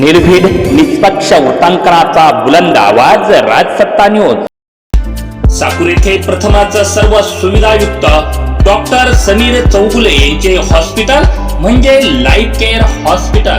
निर्भीड निष्पक्ष वृत्तांकनाचा बुलंद आवाज राजसत्ता न्यूज. साकूर येथे प्रथमच सर्व सुविधायुक्त डॉक्टर समीर चौगुले यांचे हॉस्पिटल म्हणजे लाईफ केअर हॉस्पिटल.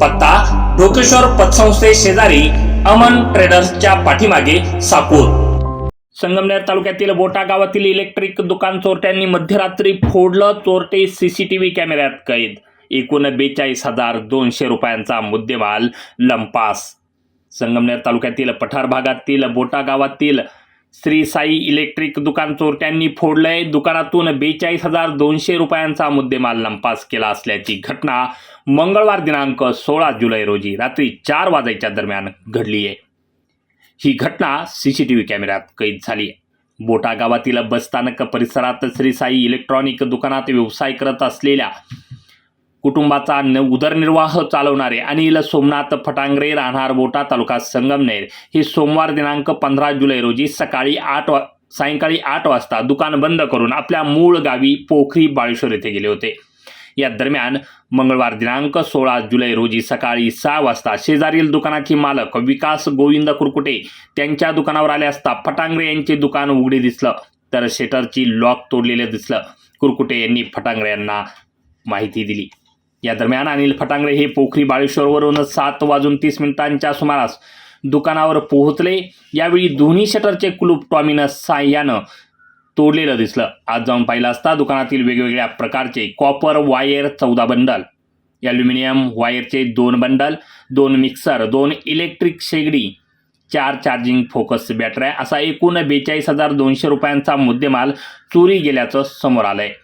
पत्ता ढोकेश्वर पतसंस्थे शेजारी अमन ट्रेडर्सच्या पाठीमागे साकूर. संगमनेर तालुक्यातील बोटा गावातील इलेक्ट्रिक दुकान चोरट्यांनी मध्यरात्री फोडलं चोरटे सीसीटीव्ही कॅमेऱ्यात कैद. एकूण बेचाळीस हजार दोनशे रुपयांचा मुद्देमाल लंपास. संगमनेर तालुक्यातील पठार भागातील बोटा गावातील श्री साई इलेक्ट्रिक दुकान चोरट्यांनी फोडलंय. दुकानातून बेचाळीस हजार दोनशे रुपयांचा मुद्देमाल लंपास केला असल्याची घटना मंगळवार दिनांक सोळा जुलै रोजी रात्री चार वाजायच्या दरम्यान घडली आहे ही घटना सीसीटीव्ही कॅमेऱ्यात कैद झाली आहे बोटा गावातील बसस्थानक परिसरात श्री साई इलेक्ट्रॉनिक दुकानात व्यवसाय करत असलेल्या कुटुंबाचा अन्न उदरनिर्वाह चालवणारे अनिल सोमनाथ फटांगरे राहणार बोटा तालुका संगमनेर. हे सोमवार दिनांक पंधरा जुलै रोजी सकाळी आठ वा सायंकाळी आठ वाजता दुकान बंद करून आपल्या मूळ गावी पोखरी बाळेश्वर येथे गेले होते. या दरम्यान मंगळवार दिनांक सोळा जुलै रोजी सकाळी सहा वाजता शेजारील दुकानाचे मालक विकास गोविंद कुरकुटे त्यांच्या दुकानावर आले असता फटांगरे यांचे दुकान उघडे दिसलं तर शेटरची लॉक तोडलेले दिसलं. कुरकुटे यांनी फटांगरे यांना माहिती दिली. या दरम्यान अनिल फटांगरे हे पोखरी बाळेश्वरवरून सात वाजून तीस मिनिटांच्या सुमारास दुकानावर पोहोचले. यावेळी दोन्ही शटरचे कुलूप टॉमीनं साह्यानं तोडलेलं दिसलं. आज जाऊन पाहिलं असता दुकानातील वेगवेगळ्या प्रकारचे कॉपर वायर चौदा बंडल ॲल्युमिनियम वायरचे दोन बंडल दोन मिक्सर दोन इलेक्ट्रिक शेगडी चार चार्जिंग फोकस बॅटऱ्या असा एकूण बेचाळीस हजार दोनशे रुपयांचा मुद्देमाल चोरी गेल्याचं समोर आलं आहे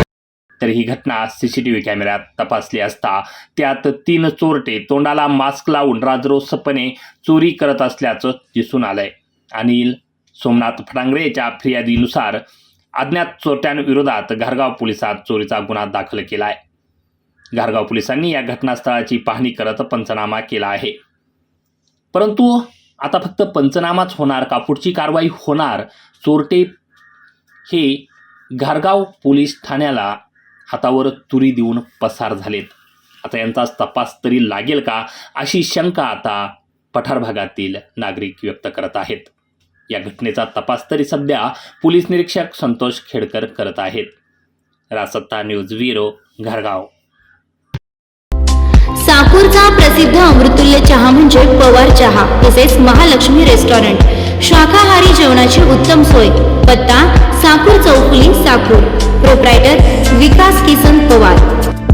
तर ही घटना सीसीटीव्ही कॅमेऱ्यात तपासली असता. त्यात तीन चोरटे तोंडाला मास्क लावून राजरोसपणे चोरी करत असल्याचं दिसून आलंय. अनिल सोमनाथ फडांगरे यांच्या फिर्यादीनुसार अज्ञात चोरट्यांविरोधात घारगाव पोलिसात चोरीचा गुन्हा दाखल केला आहे घारगाव पोलिसांनी या घटनास्थळाची पाहणी करत पंचनामा केला आहे. परंतु आता फक्त पंचनामाच होणार का? पुढची कारवाई होणार? चोरटे हे घारगाव पोलीस ठाण्याला हातावर तुरी देऊन पसार झालेत. आता यांचा तपास तरी लागेल का? अशी शंका आता पठार भागातील नागरिक व्यक्त करत आहेत. या घटनेचा तपास तरी सध्या पोलीस निरीक्षक संतोष खेडकर करत आहेत. रासत्ता न्यूज ब्युरो घरगाव. साकूरचा प्रसिद्ध अमृतुल्य चहा म्हणजे पवार चहा. तसेच महालक्ष्मी रेस्टॉरंट शाकाहारी जेवणाची उत्तम सोय. पत्ता साकूर चौफुली साकूर. प्रोप्रायटर विकास किसन पवार.